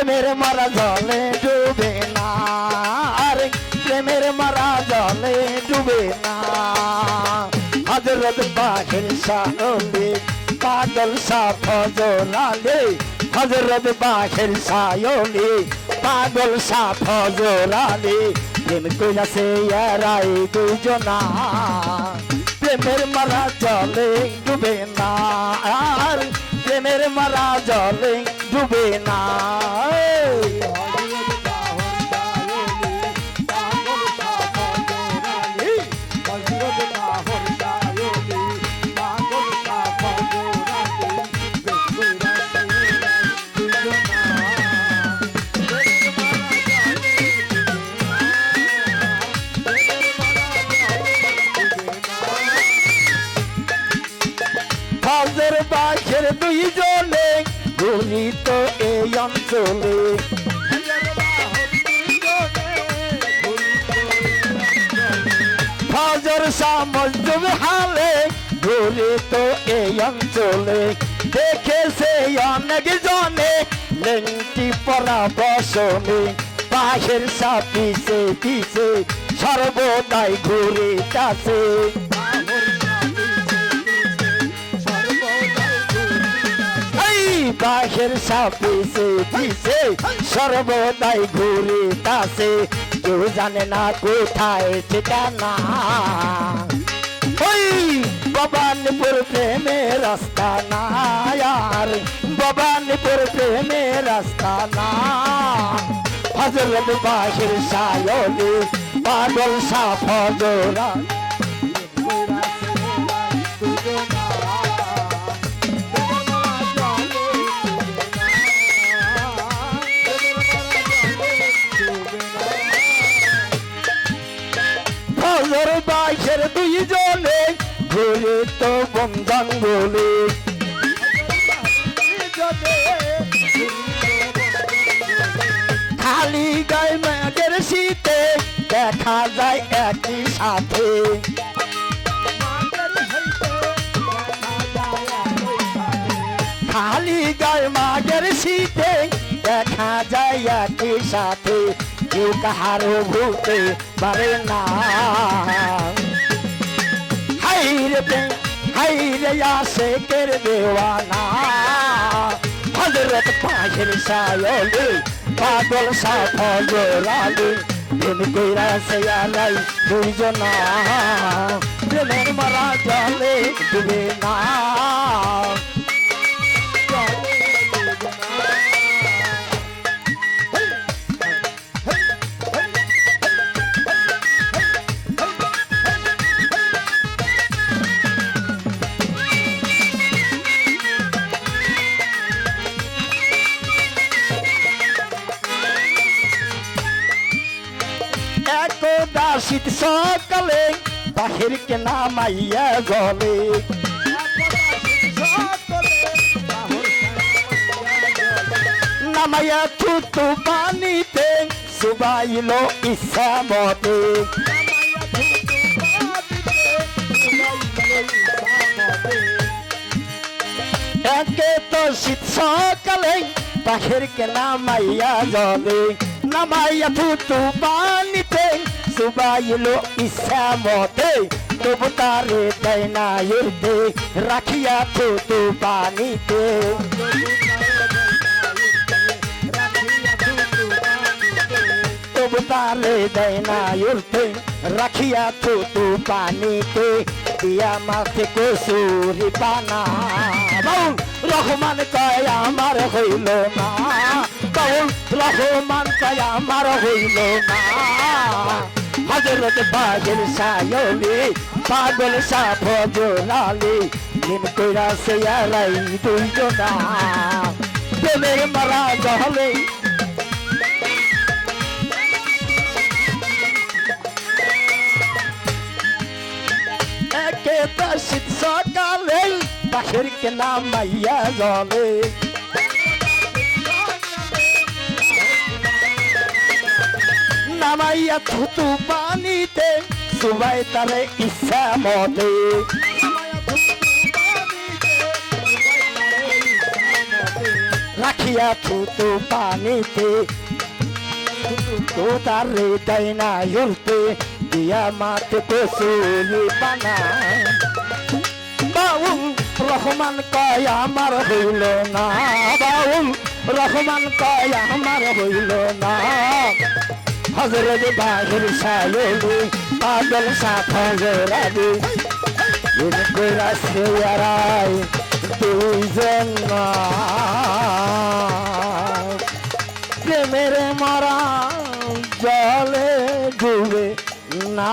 প্রেমের মারা জলে ডুবে না। আরে, প্রেমের মারা জলে ডুবে না। হজরত বাহির সাহলে পাগল সা ফজলালে হজরত বাহির সায়লে পাগল সা ফজলালে প্রেম কইলাছে এরাই দুজনা। প্রেমের মারা জলে ডুবে না। আর প্রেমের মারা জলে ডুবে না। বাসের দুইজনে ঘুরিত এই অঞ্চলে। ফজর সামজুব হালে ঘুরিত এই অঞ্চলে। দেখেছে অনেক জনে লেংটি পরা বসনে। বাহের সা পিছে পিছে, সর্বদাই ঘুরে কাছে এই বাহের সাপিসে পিছে সর্বদাই ঘুরে তাসে। কেউ জানে না কোথায় ঠিকানা ওই ভবানীপুর প্রেমে রাস্তা না আর, ভবানীপুর প্রেমে রাস্তা না হজরত বাহির সায়লি পাগল সাফজরা দুইজনে ঘুরে তো বন্ধন খালি গায়ে মেয়েদের শীতে দেখা যায় একই সাথে। খালি গায়ে মাগের শীতে দেখা যায় একই সাথে। কেউ কাহারও ভুলতে পারে না। হাইরে প্রেম হাইরে আসে কের দেওয়ানা। হজরত পাশের সায়লে পাগল সাফজরালে প্রেম কইরা সে আলাই দুইজনা। প্রেমের মারা জলে ডুবে না। শীত সকালে বাহির কে নামাইয়া গলে নামাইয়া থুতু পানিতে সুবাইল ইচ্ছা মতে। একে তো শীত সকালে বাহির কে নামাইয়া জলে। নামাইয়া থুতু পানিতে সুবাইল ইচ্ছা মতে তবু তারে দেয় না উর্দে রাখিয়া থুতু পানিতে। তবু তারে দেয় না উর্দে রাখিয়া থুতু পানিতে। দিয়া মাথে কসুরি পানা, বাউল রহমান কয়, আমার হইল না। বাউল রহমান কয়, আমার হইল না। হজরত বাগের সায়লি পাগল সাফ জোলালি দিন কইরা সে আলাই দুইজনা। প্রেমের মারা জহলে একে তো শীত সকালে বাহির কে নামাইয়া জলে। নামাইয়া থুতু পানিতে, সুবাই তারে ইচ্ছা মতে। রাখিয়া থুতু পানিতে তো তার রে দেয় না উল্টে দিয়া মাতে কসুলি বানায়। বাউল, রহমান কয়, আমার হইল না। বাউল, রহমান কয়, আমার হইল না। হজরত বাহির সায়লি পাগল সাথা জরাবি। ইনকুরা সেয়ারাই তুই না প্রেমের মারা জলে ডুবে না।